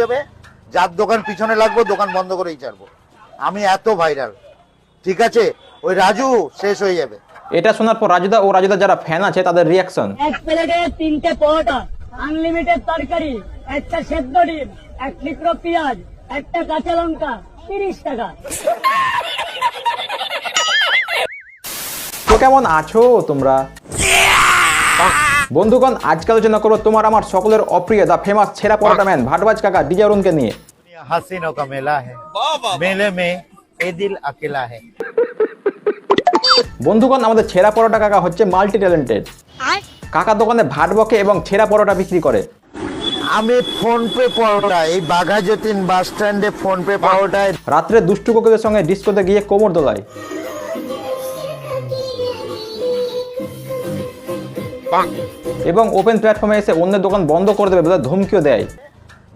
হয়ে যাবে যার দোকান পিছনে লাগবো দোকান বন্ধ করেই ছাড়বো। আমি এত ভাইরাল ঠিক আছে? ওই রাজু শেষ হয়ে যাবে। এটা শোনার পর রাজুদা ও রাজুদা যারা ফ্যান আছে তাদের রিয়াকশন এক প্লেটে তিনটে পরোটা আনলিমিটেড তরকারি একটা সেদ্ধ ডিম এক টুকরো পেঁয়াজ একটা কাঁচা লঙ্কা তিরিশ টাকা। তো কেমন আছো তোমরা? বন্ধুগণ আজকে আলোচনা করো তোমার আমার সকলের অপ্রিয় দা ফেমাস ছেঁড়া পড়াটা ম্যান ভাটবাজ কাকা ডিজারুনকে নিয়ে। হাসিনো কা মেলা হ্যাঁ মেলে মে এ আকেলা হ্যাঁ বন্ধুগণ আমাদের ছেঁড়া পরোটা কাকা হচ্ছে মাল্টি ট্যালেন্টেড কাকা দোকানে ভাট বকে এবং ছেঁড়া পরোটা বিক্রি করে। আমি ফোন পে পরোটা এই বাঘা যতীন বাস স্ট্যান্ডে ফোন পে পরোটায় রাত্রে দুষ্টু কোকিলের সঙ্গে ডিস্কোতে গিয়ে কোমর দোলায়। এবং ওপেন প্ল্যাটফর্মে এসে অন্য দোকান বন্ধ করে দেবে ধমকিও দেয়।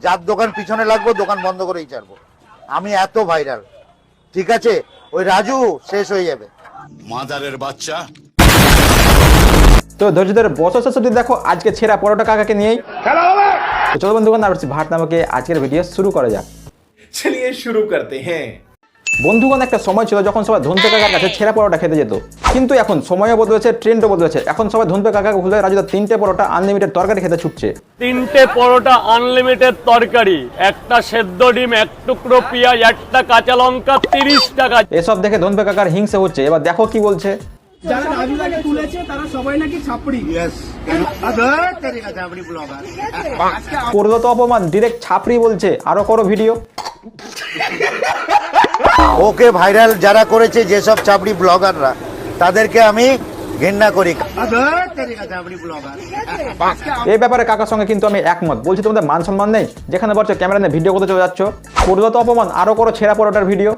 যার দোকান পিছনে লাগবো দোকান বন্ধ করেই ছাড়বো। আমি এত ভাইরাল ঠিক আছে? ওই রাজু শেষ হয়ে যাবে। মাদারের বাচ্চা। তো ধৈর্য ধরে বছর শেষ অব্দি দেখো আজকে ছেঁড়া পরোটা কাকাকে নিয়েই। চলো বন্ধুগণ আর ভাত নামকে আজকের ভিডিও শুরু করা যাক। চলিয়ে শুরু করতে হ্যাঁ। বন্ধুগণ একটা সময় ছিল যখন সবাই ধনতে কাকার কাছে ছেঁড়া পরোটা খেতে যেত। কিন্তু এখন সময়ও বদলেছে ট্রেন্ডও বদলেছে এখন সবাই ধনতে কাকাকে খুলে রাজুদা তিনটে পরোটা আনলিমিটেড তরকারি খেতে ছুটছে। তিনটে পরোটা আনলিমিটেড তরকারি একটা সেদ্ধ ডিম এক টুকরো পেঁয়াজ একটা কাঁচা লঙ্কা তিরিশ টাকা। এসব দেখে ধনপে কাকার হিংসে হচ্ছে। এবার দেখো কি বলছে। যারা রাজুদাকে তুলেছে তারা সবাই নাকি ছাপড়ি? করল তো অপমান ডিরেক্ট ছাপড়ি বলছে। আরও করো ভিডিও ওকে ভাইরাল যারা করেছে যেসব চাপড়ি ব্লগাররা। তাদেরকে আমি ঘৃণা করি। এই ব্যাপারে কাকার সঙ্গে কিন্তু আমি একমত। বলছি তোমাদের মান সম্মান নেই? যেখানে বলছো ক্যামেরা নিয়ে ভিডিও করতে চলে যাচ্ছ। করল তো অপমান আরও করো ছেঁড়া পরোটার ভিডিও।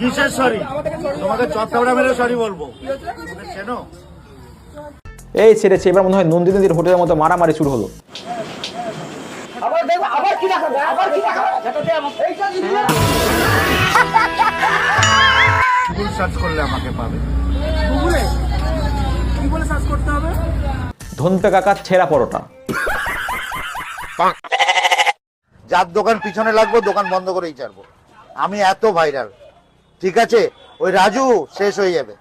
কিসের সরি তোমাকে মেরে সরি বলব। চেনো এই ছেড়েছে এবার মনে হয় নন্দিনীদের হোটেলের মতো মারামারি শুরু হলো। গুগল সার্চ করলে আমাকে পাবে। গুগলে কি বলে সার্চ করতে হবে? ধনপে কাকার ছেঁড়া পরোটা। যার দোকান পিছনে লাগবো দোকান বন্ধ করেই ছাড়বো। আমি এত ভাইরাল ঠিক আছে? ওই রাজু শেষ হয়ে যাবে।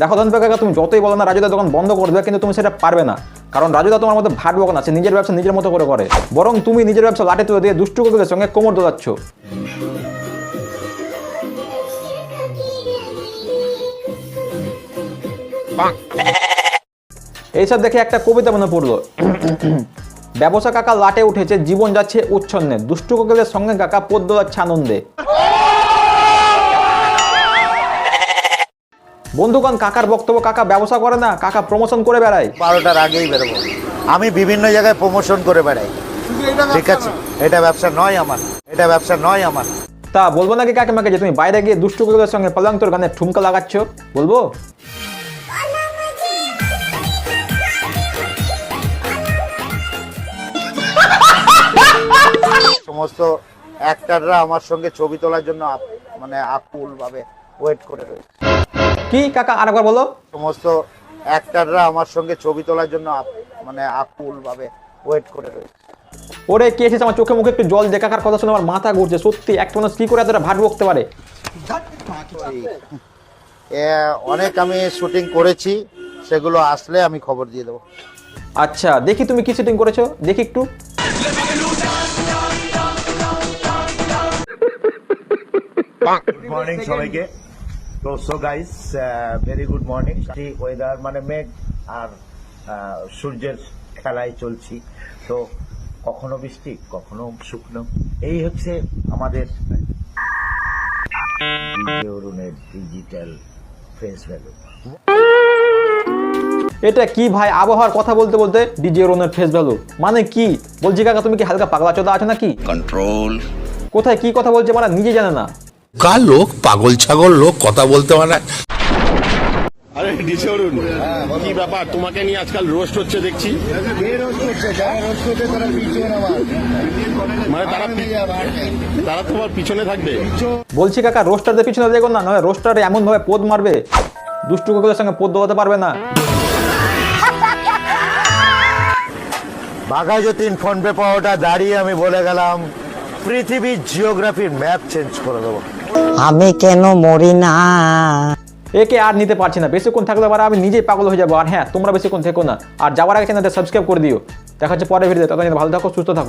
দেখো ধনপে কাকা তুমি যতই বলো না রাজুদার দোকান বন্ধ করে দেবে কিন্তু তুমি সেটা পারবে না। কারণ রাজুদা তোমার মধ্যে ভাট বকন আছে নিজের ব্যবসা নিজের মতো করে করে। বরং তুমি নিজের ব্যবসা লাটে তুলে দিয়ে দুষ্টু কোকিলের সঙ্গে কোমর দোলাচ্ছ। এইসব দেখে একটা কবিতা মনে পড়ল। ব্যবসা কাকা লাটে উঠেছে জীবন যাচ্ছে উচ্ছন্নে। দুষ্টু কোকিলের সঙ্গে কাকা পদ যাচ্ছে আনন্দে বন্ধুগণ কাকার বক্তব্য কাকা ব্যবসা করে না কাকা প্রমোশন করে বেড়ায়। বারোটার আগেই বেরোবো। আমি বিভিন্ন জায়গায় প্রমোশন করে বেড়াই। ঠিক আছে এটা ব্যবসা নয় আমার এটা ব্যবসা নয় আমার। তা বলব নাকি কাকিমাকে যে তুমি বাইরে গিয়ে দুষ্টু কুকুরের সঙ্গে পলান্তর গানে ঠুমকা লাগাচ্ছ? বলব? সমস্ত অ্যাক্টাররা আমার সঙ্গে ছবি তোলার জন্য মানে আকুল ভাবে ওয়েট করে রয়েছে। কি কাকা আরেকবার বলো? সমস্ত অ্যাক্টাররা আমার সঙ্গে ছবি তোলার জন্য মানে আকুল ভাবে ওয়েট করে রয়েছে। ওরে কি এসেছে আমার চোখে মুখে একটু জল যে কাকার কথা শুনে আমার মাথা ঘুরছে সত্যি একটা মানুষ কি করে এতটা ভাট বকতে পারে। অনেক আমি শুটিং করেছি সেগুলো আসলে আমি খবর দিয়ে দেবো। আচ্ছা দেখি তুমি কি শুটিং করেছ? দেখি একটু। মর্নিং সবাইকে। তো so guys very good morning weather মানে মেঘ আর সূর্যের খেলায় চলছি। তো কখনো বৃষ্টি কখনো শুকনো। এই হচ্ছে আমাদের ডিজিটাল ফেস ভ্যালু এটা কি ভাই? আবহাওয়ার কথা বলতে বলতে ডিজে অরুণের ফেস ভ্যালু মানে কি? বলছি কাকা তুমি কি হালকা পাগলা চোদা আছো নাকি? কন্ট্রোল কোথায় কি কথা বলছে মানে নিজে জানে না। কার লোক পাগল ছাগল লোক কথা বলতে মানে আরে ডিসে কি ব্যাপার? তোমাকে নিয়ে আজকাল রোস্ট হচ্ছে দেখছি। মানে তারা তারা তোমার পিছনে থাকবে। বলছি কাকা রোস্টারদের পিছনে দেখো না নয় রোস্টার এমন ভাবে পোদ মারবে দুষ্টু কুকুরের সঙ্গে পোদ দোয়াতে পারবে না। বাঘা যতীন ফোন পে পাওয়াটা দাঁড়িয়ে আমি বলে গেলাম পৃথিবীর জিওগ্রাফির ম্যাপ চেঞ্জ করে দেবো। আমি কেন মরি না? একে আর নিতে পারছি না। বেশিক্ষণ থাকলে আবার আমি নিজেই পাগল হয়ে যাব। আর হ্যাঁ তোমরা বেশিক্ষণ থেকো না। আর যাওয়ার আগে চ্যানেলটা সাবস্ক্রাইব করে দিও। দেখা হচ্ছে পরের ভিডিওতে ততদিন ভালো থাকো, সুস্থ থাকো।